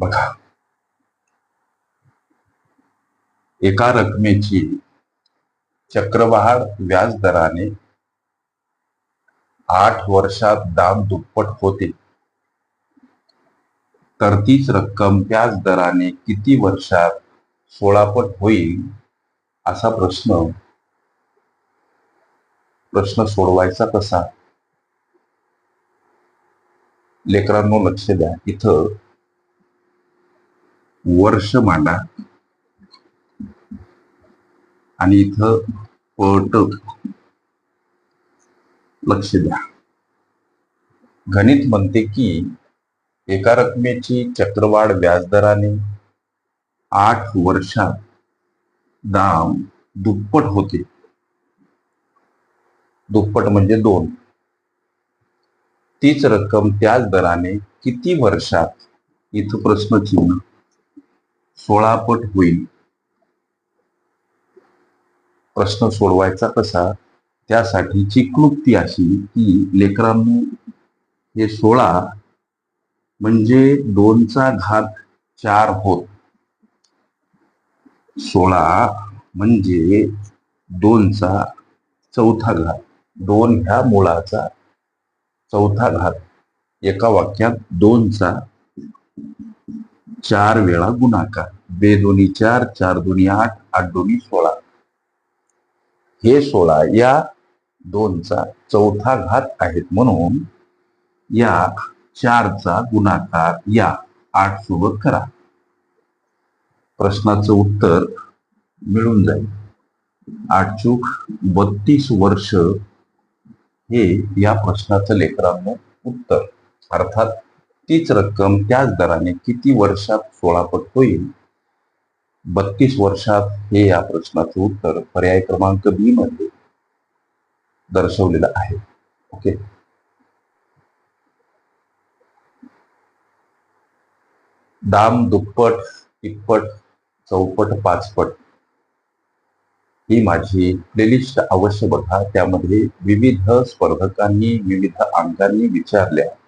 बघा. एका रकमेची चक्रवाढ व्याज दराने आठ वर्षात दाम दुप्पट होते. तर तीच रक्कम व्याज दराने किती वर्षात सोळापट होईल असा प्रश्न प्रश्न सोडवायचा कसा? लेकरांनो लक्ष द्या. इथं वर्ष मांडा. आणि इथं पट लक्ष द्या. गणित म्हणते की एका रकमेची चक्रवाढ व्याजदराने आठ वर्षात दाम दुप्पट होते. दुप्पट म्हणजे दोन. तीच रक्कम त्याच दराने किती वर्षात? इथं प्रश्नचिन्ह सोळापट होईल. प्रश्न सोडवायचा कसा? त्यासाठीची क्लुप्ती अशी की लेकरांनो हे सोळा म्हणजे दोनचा घात चार होत. सोळा म्हणजे दोनचा चौथा घात. दोन ह्या मुळाचा चौथा घात. एका वाक्यात दोनचा चार वेळा गुणाकार. बे दोन्ही चार चार दोन्ही आठ आठ दोन्ही सोळा. हे सोळा या दोनचा चौथा घात आहेत म्हणून या चारचा गुणाकार या आठ सोबत करा. प्रश्नाचं उत्तर मिळून जाईल. आठ चूक बत्तीस वर्ष हे या प्रश्नाचं लेकरांनो उत्तर. अर्थात तीच रक्कम त्याच दराने किती वर्षात सोळापट होईल? बत्तीस वर्षात हे या प्रश्नाचं उत्तर पर्याय क्रमांक बी मध्ये दर्शवलेलं आहे. ओके दाम दुप्पट तिप्पट चौपट पाचपट ही माझी प्लेलिस्ट अवश्य बघा. त्यामध्ये विविध स्पर्धकांनी विविध अंकांनी विचारल्या.